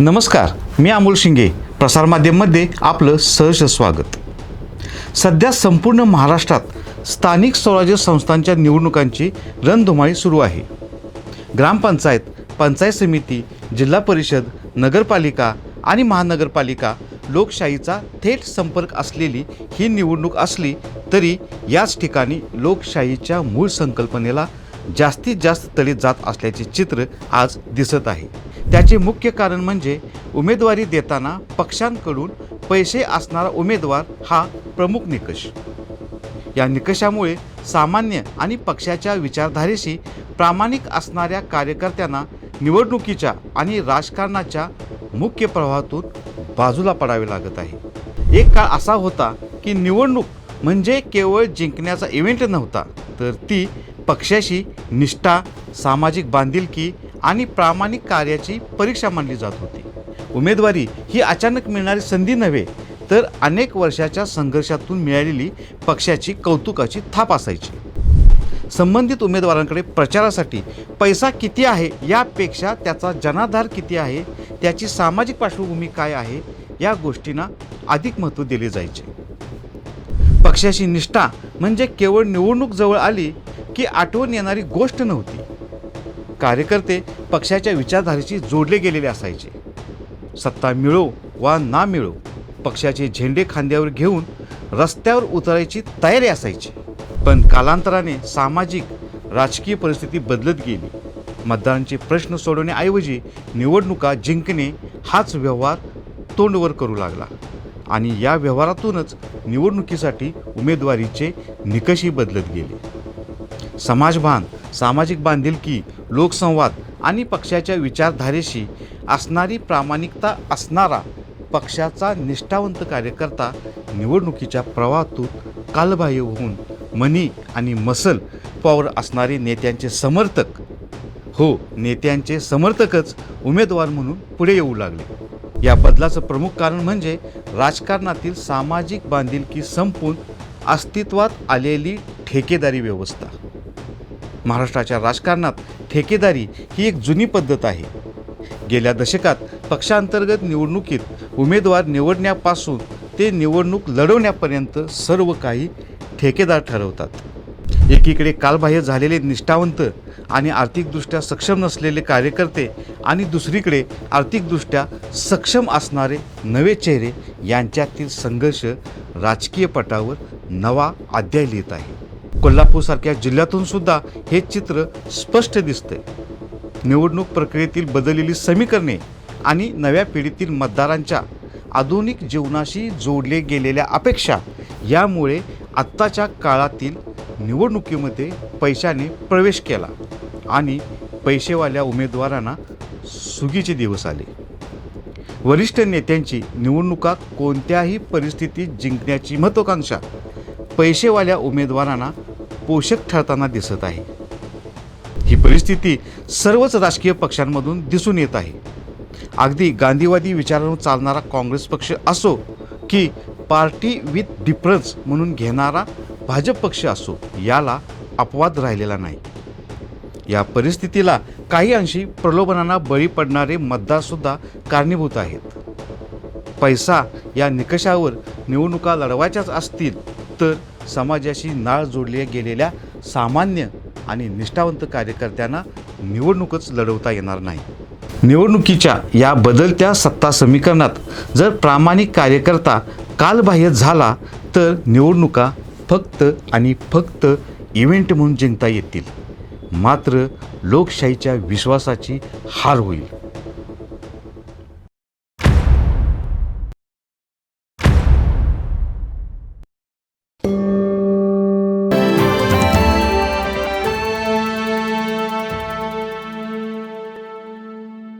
नमस्कार मी अमोल शिंगे. प्रसारमाध्यममध्ये आपलं सहर्ष स्वागत. सध्या संपूर्ण महाराष्ट्रात स्थानिक स्वराज्य संस्थांच्या निवडणुकांची रणधुमाळी सुरू आहे. ग्रामपंचायत पंचायत समिती जिल्हा परिषद नगरपालिका आणि महानगरपालिका लोकशाहीचा थेट संपर्क असलेली ही निवडणूक असली तरी याच ठिकाणी लोकशाहीच्या मूळ संकल्पनेला जास्तीत जास्त तळीत जात असल्याचे चित्र आज दिसत आहे. त्याचे मुख्य कारण म्हणजे उमेदवारी देताना पक्षांकडून पैसे असणारा उमेदवार हा प्रमुख निकष. या निकषामुळे सामान्य आणि पक्षाच्या विचारधारेशी प्रामाणिक असणाऱ्या कार्यकर्त्यांना निवडणुकीच्या आणि राजकारणाच्या मुख्य प्रवाहातून बाजूला पडावे लागत आहे. एक काळ असा होता की निवडणूक म्हणजे केवळ जिंकण्याचा इव्हेंट नव्हता तर ती पक्षाशी निष्ठा सामाजिक बांधिलकी आणि प्रामाणिक कार्याची परीक्षा मानली जात होती. उमेदवारी ही अचानक मिळणारी संधी नव्हे तर अनेक वर्षाच्या संघर्षातून मिळालेली पक्षाची कौतुकाची थाप असायची. संबंधित उमेदवारांकडे प्रचारासाठी पैसा किती आहे यापेक्षा त्याचा जनाधार किती आहे त्याची सामाजिक पार्श्वभूमी काय आहे या गोष्टींना अधिक महत्त्व दिले जायचे. पक्षाची निष्ठा म्हणजे केवळ निवडणूक जवळ आली की आठवण येणारी गोष्ट नव्हती. कार्यकर्ते पक्षाच्या विचारधारेशी जोडले गेलेले असायचे. सत्ता मिळो वा ना मिळो पक्षाचे झेंडे खांद्यावर घेऊन रस्त्यावर उतरायची तयारी असायची. पण कालांतराने सामाजिक राजकीय परिस्थिती बदलत गेली. मतदारांचे प्रश्न सोडवण्याऐवजी निवडणुका जिंकणे हाच व्यवहार तोंडवर करू लागला. आणि या व्यवहारातूनच निवडणुकीसाठी उमेदवारीचे निकषही बदलत गेले. समाजभान सामाजिक बांधिलकी लोकसंवाद आणि पक्षाच्या विचारधारेशी असणारी प्रामाणिकता असणारा पक्षाचा निष्ठावंत कार्यकर्ता निवडणुकीच्या प्रवाहातून कालबाह्य होऊन मनी आणि मसल पॉवर असणारे नेत्यांचे समर्थक हो नेत्यांचे समर्थकच उमेदवार म्हणून पुढे येऊ लागले. या बदलाचं प्रमुख कारण म्हणजे राजकारणातील सामाजिक बांधिलकी संपून अस्तित्वात आलेली ठेकेदारी व्यवस्था. महाराष्ट्राच्या राजकारणात ठेकेदारी ही एक जुनी पद्धत आहे. गेल्या दशकात पक्षांतर्गत निवडणुकीत उमेदवार निवडण्यापासून ते निवडणूक लढवण्यापर्यंत सर्व काही ठेकेदार ठरवतात. एकीकडे कालबाह्य झालेले निष्ठावंत आणि आर्थिकदृष्ट्या सक्षम नसलेले कार्यकर्ते आणि दुसरीकडे आर्थिकदृष्ट्या सक्षम असणारे नवे चेहरे यांच्यातील संघर्ष राजकीय पटावर नवा अध्याय लिहित आहे. कोल्हापूरसारख्या जिल्ह्यातून सुद्धा हे चित्र स्पष्ट दिसते निवडणूक प्रक्रियेतील बदललेली समीकरणे आणि नव्या पिढीतील मतदारांच्या आधुनिक जीवनाशी जोडले गेलेल्या अपेक्षा यामुळे आत्ताच्या काळातील निवडणुकीमध्ये पैशाने प्रवेश केला आणि पैसेवाल्या उमेदवारांना सुगीचे दिवस आले. वरिष्ठ नेत्यांची निवडणुका कोणत्याही परिस्थितीत जिंकण्याची महत्त्वाकांक्षा पैसेवाल्या उमेदवारांना पोषक ठरताना दिसत आहे. ही परिस्थिती सर्वच राजकीय पक्षांमधून दिसून येत आहे. अगदी गांधीवादी विचारांवर चालणारा काँग्रेस पक्ष असो की पार्टी विथ डिफरन्स म्हणून घेणारा भाजप पक्ष असो याला अपवाद राहिलेला नाही. या परिस्थितीला काही अंशी प्रलोभनांना बळी पडणारे मतदारसुद्धा कारणीभूत आहेत. पैसा या निकषावर निवडणुका लढवायच्याच असतील तर समाजाशी नाळ जोडल्या गेलेल्या सामान्य आणि निष्ठावंत कार्यकर्त्यांना निवडणूकच लढवता येणार नाही. निवडणुकीच्या या बदलत्या सत्ता समीकरणात जर प्रामाणिक कार्यकर्ता कालबाह्य झाला तर निवडणुका फक्त आणि फक्त इव्हेंट म्हणून जिंकता येतील. मात्र लोकशाहीच्या विश्वासाची हार होईल.